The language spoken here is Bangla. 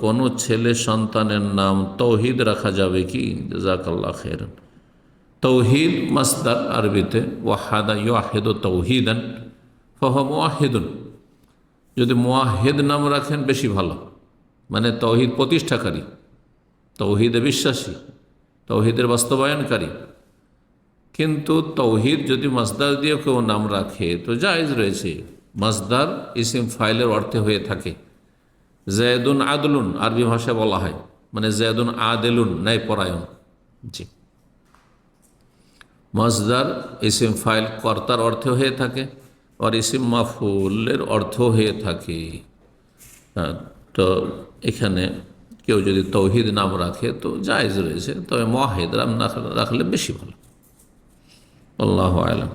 কোনো ছেলে সন্তানের নাম তৌহিদ রাখা যাবে কি? জাজাকাল্লাহ খের তৌহিদ মাসদার আরবিতে, ওয়াহাদা ইয়াহেদ তৌহিদান ফহ মোয়াহেদুন। যদি মোয়াহেদ নাম রাখেন বেশি ভালো। মানে তৌহিদ প্রতিষ্ঠাকারী। তৌহিদে বিশ্বাসী। তৌহিদের বাস্তবায়নকারী। কিন্তু তৌহিদ যদি মাসদার দিয়ে কেউ নাম রাখে, তো জায়েজ রয়েছে। মাসদার ইসিম ফাইলের অর্থে হয়ে থাকে। জেদুন আদলুন, আরবি ভাষায় বলা হয়। মানে জেদুন আদেলুন ন্যায় পরায়ণ জি। মজদার ইসিম ফাইল কর্তার অর্থে হয়ে থাকে আর ইসিম মাফুলের অর্থ হয়ে থাকে। তো এখানে কেউ যদি তৌহিদ নাম রাখে তো জায়েজ রয়েছে, তবে মহেদ নাম রাখলে বেশি ভালো। আল্লাহ আলম।